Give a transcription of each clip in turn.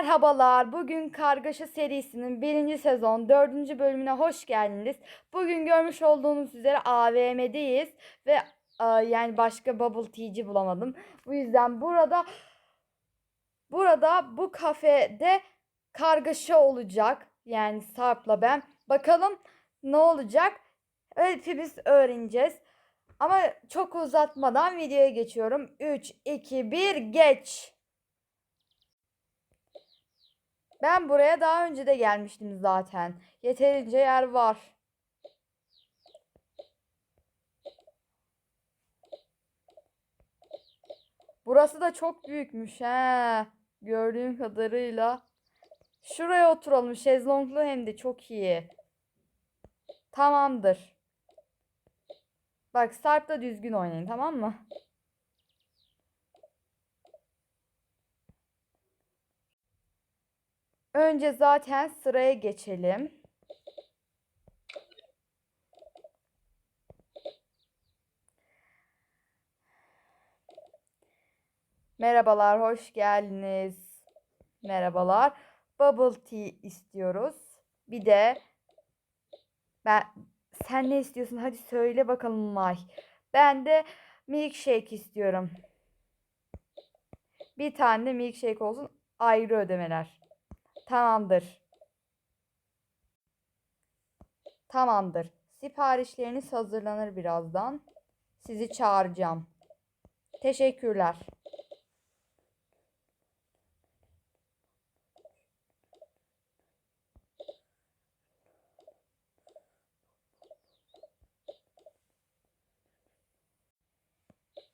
Merhabalar. Bugün Kargaşa serisinin birinci sezon dördüncü bölümüne hoş geldiniz. Bugün görmüş olduğunuz üzere AVM'deyiz ve e, yani başka bubble tea'ci bulamadım. Bu yüzden burada burada bu kafede kargaşa olacak. Yani Sarp'la ben. Bakalım ne olacak? Hepimiz öğreneceğiz. Ama çok uzatmadan videoya geçiyorum. 3, 2, 1 geç. Ben buraya daha önce de gelmiştim zaten. Yeterince yer var. Burası da çok büyükmüş he. Gördüğüm kadarıyla. Şuraya oturalım. Şezlonglu hem de çok iyi. Tamamdır. Bak Sarp da düzgün oynayın tamam mı? Önce zaten sıraya geçelim. Merhabalar, hoş geldiniz. Merhabalar. Bubble tea istiyoruz. Bir de ben sen ne istiyorsun? Hadi söyle bakalım May. Ben de milkshake istiyorum. Bir tane de milkshake olsun. Ayrı ödemeler. Tamamdır. Tamamdır. Siparişleriniz hazırlanır birazdan. Sizi çağıracağım. Teşekkürler.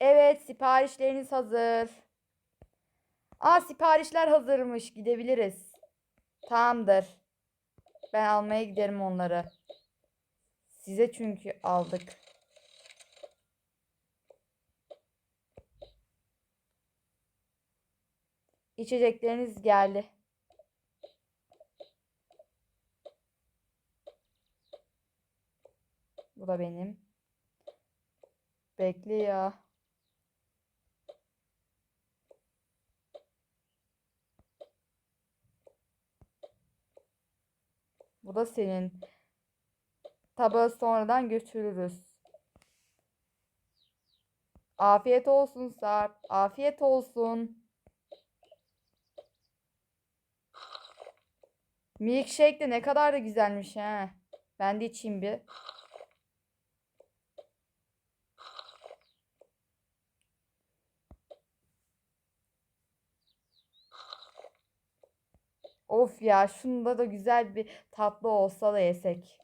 Evet, siparişleriniz hazır. Aa, siparişler hazırmış. Gidebiliriz. Tamamdır. Ben almaya giderim onları. Size çünkü aldık. İçecekleriniz geldi. Bu da benim. Bekle ya. Bu da senin. Tabağı sonradan götürürüz. Afiyet olsun Sarp. Afiyet olsun. Milkshake de ne kadar da güzelmiş he. Ben de içeyim bir. Of ya şunda da güzel bir tatlı olsa da yesek.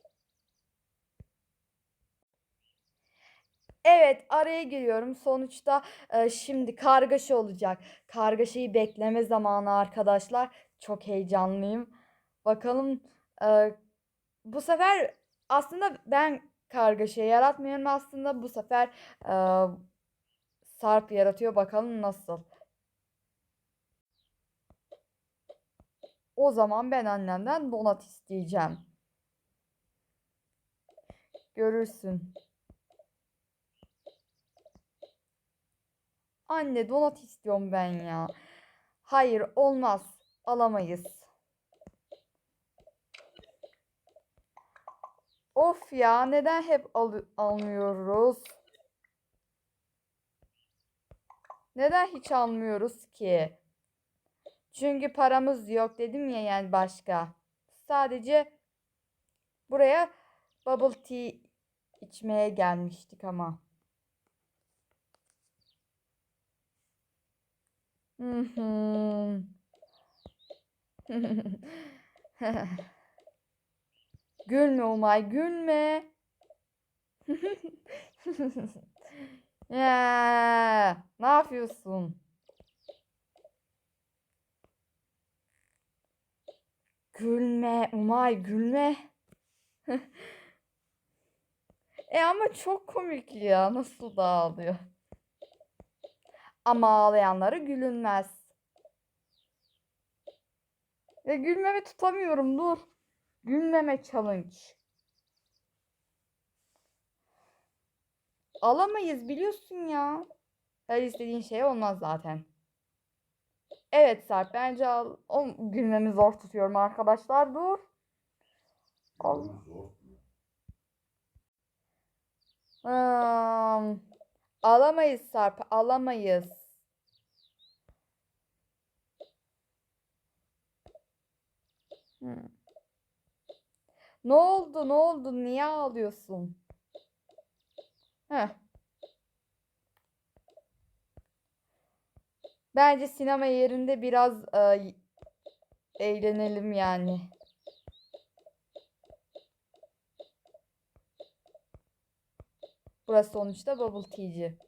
Evet araya giriyorum. Sonuçta e, şimdi kargaşa olacak. Kargaşayı bekleme zamanı arkadaşlar. Çok heyecanlıyım. Bakalım e, bu sefer aslında ben kargaşayı yaratmıyorum aslında. Bu sefer e, Sarp yaratıyor. Bakalım nasıl. O zaman ben annemden donat isteyeceğim. Görürsün. Anne donat istiyorum ben ya. Hayır olmaz. Alamayız. Of ya neden hep al almıyoruz? Neden hiç almıyoruz ki? Çünkü paramız yok dedim ya yani başka. Sadece buraya bubble tea içmeye gelmiştik ama. Gülme Umay gülme. Ya, ne yapıyorsun? Gülme Umay gülme. E ama çok komik ya. Nasıl da ağlıyor. Ama ağlayanlara gülünmez. Ya gülmeme tutamıyorum dur. Gülmeme challenge. Alamayız biliyorsun ya. Her istediğin şey olmaz zaten. Evet Sarp bence al. O gülmemi zor tutuyorum arkadaşlar. Dur. Al. Hmm, alamayız Sarp, alamayız. Hmm. Ne oldu? Ne oldu? Niye ağlıyorsun? Heh. Bence sinema yerinde biraz e, eğlenelim yani. Burası sonuçta bubble tea'ci.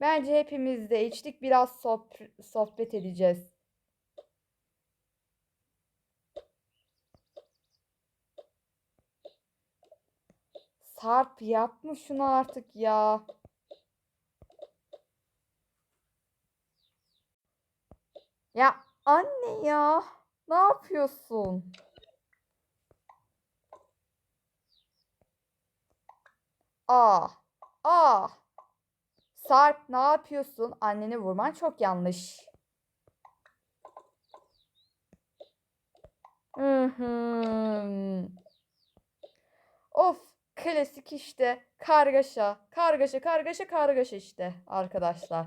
Bence hepimiz de içtik biraz sohb- sohbet edeceğiz. Sarp yapma şunu artık ya. Ya anne ya. Ne yapıyorsun? Aa. Aa. Sarp ne yapıyorsun? Anneni vurman çok yanlış. Hı hı. Of klasik işte kargaşa kargaşa kargaşa kargaşa işte arkadaşlar.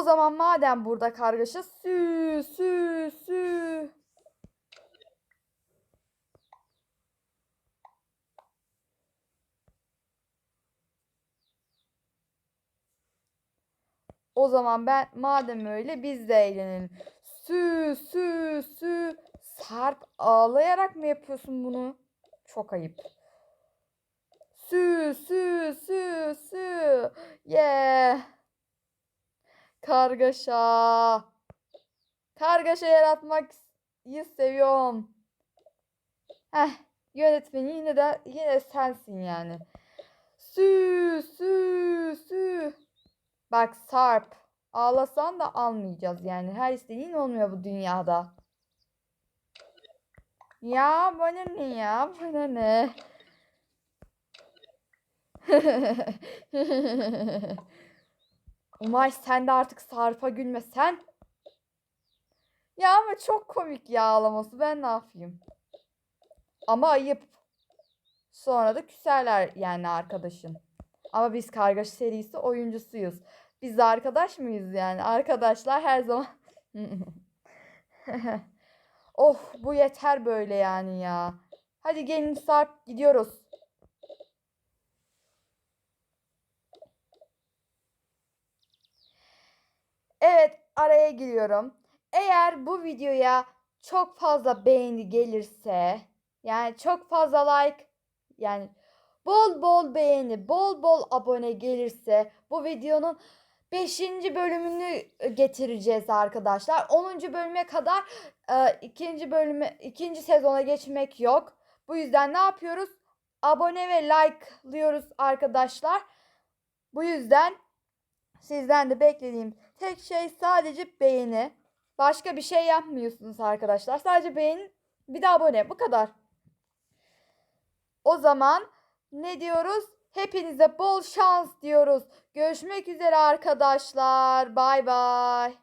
O zaman madem burada kargaşa sü sü sü. O zaman ben madem öyle biz de eğlenelim. Sü sü sü. Sarp ağlayarak mı yapıyorsun bunu? Çok ayıp. Sü sü sü sü. Yeah. Kargaşa. Kargaşa yaratmayı seviyorum. Heh, yönetmeni yine de yine sensin yani. Sü sü sü. Bak Sarp, ağlasan da almayacağız yani. Her istediğin olmuyor bu dünyada. Ya bana ne ya bana ne? Umay sen de artık Sarp'a gülme sen. Ya ama çok komik ya ağlaması. Ben ne yapayım? Ama ayıp. Sonra da küserler yani arkadaşın. Ama biz Kargaşa serisi oyuncusuyuz. Biz arkadaş mıyız yani? Arkadaşlar her zaman... oh bu yeter böyle yani ya. Hadi gelin Sarp gidiyoruz. Evet araya giriyorum. Eğer bu videoya çok fazla beğeni gelirse yani çok fazla like yani bol bol beğeni, bol bol abone gelirse bu videonun 5. bölümünü getireceğiz arkadaşlar. 10. bölüme kadar e, ikinci bölüme ikinci sezona geçmek yok. Bu yüzden ne yapıyoruz? Abone ve like'lıyoruz arkadaşlar. Bu yüzden sizden de beklediğim tek şey sadece beğeni. Başka bir şey yapmıyorsunuz arkadaşlar. Sadece beğeni, bir de abone. Bu kadar. O zaman ne diyoruz? Hepinize bol şans diyoruz. Görüşmek üzere arkadaşlar. Bay bay.